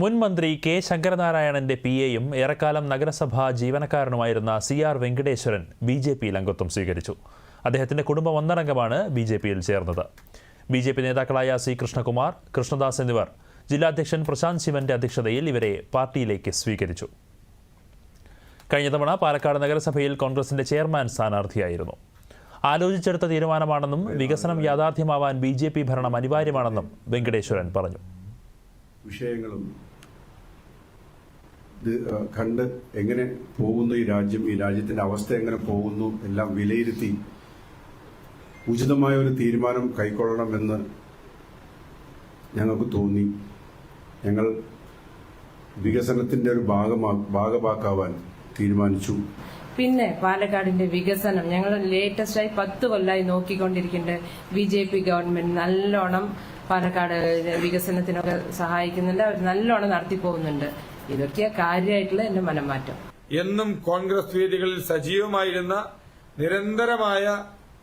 മുൻ മന്ത്രി K ശങ്കരനാരായണന്റെ P എയും ഏറെക്കാലം നഗരസഭാ ജീവനക്കാരനുമായിരുന്ന C R Venkateswaran B J പിയിൽ അംഗത്വം സ്വീകരിച്ചു. അദ്ദേഹത്തിന്റെ കുടുംബം ഒന്നടങ്കമാണ് ബി ജെ പിയിൽ ചേർന്നത്. ബി ജെ പി നേതാക്കളായ സി കൃഷ്ണകുമാർ കൃഷ്ണദാസ് എന്നിവർ ജില്ലാധ്യക്ഷൻ പ്രശാന്ത് ശിവന്റെ അധ്യക്ഷതയിൽ ഇവരെ പാർട്ടിയിലേക്ക് സ്വീകരിച്ചു. കഴിഞ്ഞ തവണ പാലക്കാട് നഗരസഭയിൽ കോൺഗ്രസിന്റെ ചെയർമാൻ സ്ഥാനാർത്ഥിയായിരുന്നു. ആലോചിച്ചെടുത്ത തീരുമാനമാണെന്നും വികസനം യാഥാർത്ഥ്യമാവാൻ ബി ഭരണം അനിവാര്യമാണെന്നും വെങ്കടേശ്വരൻ പറഞ്ഞു. വിഷയങ്ങളും ഇത് കണ്ട് എങ്ങനെ പോകുന്നു ഈ രാജ്യം ഈ രാജ്യത്തിന്റെ അവസ്ഥ എങ്ങനെ പോകുന്നു എല്ലാം വിലയിരുത്തി ഉചിതമായ ഒരു തീരുമാനം കൈക്കൊള്ളണമെന്ന് ഞങ്ങൾക്ക് തോന്നി. ഞങ്ങൾ വികസനത്തിന്റെ ഒരു ഭാഗമാ ഭാഗമാക്കാവാൻ തീരുമാനിച്ചു. പിന്നെ പാലക്കാടിന്റെ വികസനം ഞങ്ങൾ ലേറ്റസ്റ്റായി പത്ത് കൊല്ലമായി നോക്കിക്കൊണ്ടിരിക്കുന്നുണ്ട്. ബി ജെ പി ഗവൺമെന്റ് നല്ലോണം പാലക്കാട് വികസനത്തിനൊക്കെ സഹായിക്കുന്നുണ്ട്. അവർ നല്ലോണം നടത്തി പോകുന്നുണ്ട്. ഇതൊക്കെയാ കാര്യമായിട്ടുള്ള എന്റെ മനംമാറ്റം. എന്നും കോൺഗ്രസ് വേദികളിൽ സജീവമായിരുന്ന നിരന്തരമായ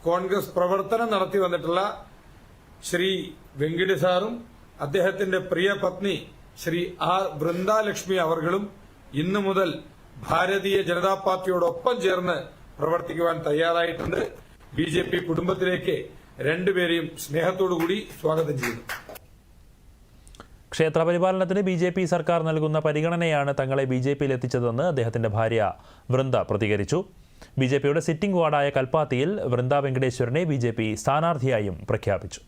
കോൺഗ്രസ് പ്രവർത്തനം നടത്തി വന്നിട്ടുള്ള ശ്രീ വെങ്കിടി സാറും അദ്ദേഹത്തിന്റെ പ്രിയ പത്നി ശ്രീ ആർ വൃന്ദാലക്ഷ്മി അവർകളും ഇന്നു മുതൽ ഭാരതീയ ജനതാ പാർട്ടിയോടൊപ്പം ചേർന്ന് പ്രവർത്തിക്കുവാൻ തയ്യാറായിട്ടുണ്ട്. ബി കുടുംബത്തിലേക്ക് രണ്ടുപേരെയും സ്നേഹത്തോടുകൂടി സ്വാഗതം ചെയ്യുന്നു. ക്ഷേത്ര പരിപാലനത്തിന് ബി ജെ പി സർക്കാർ നൽകുന്ന പരിഗണനയാണ് തങ്ങളെ ബി ജെ പിയിൽ എത്തിച്ചതെന്ന് അദ്ദേഹത്തിന്റെ ഭാര്യ വൃന്ദ പ്രതികരിച്ചു. ബി ജെ പിയുടെ സിറ്റിംഗ് വാർഡായ കൽപ്പാത്തിയിൽ വൃന്ദ വെങ്കടേശ്വരനെ ബി ജെ പി സ്ഥാനാർത്ഥിയായും പ്രഖ്യാപിച്ചു.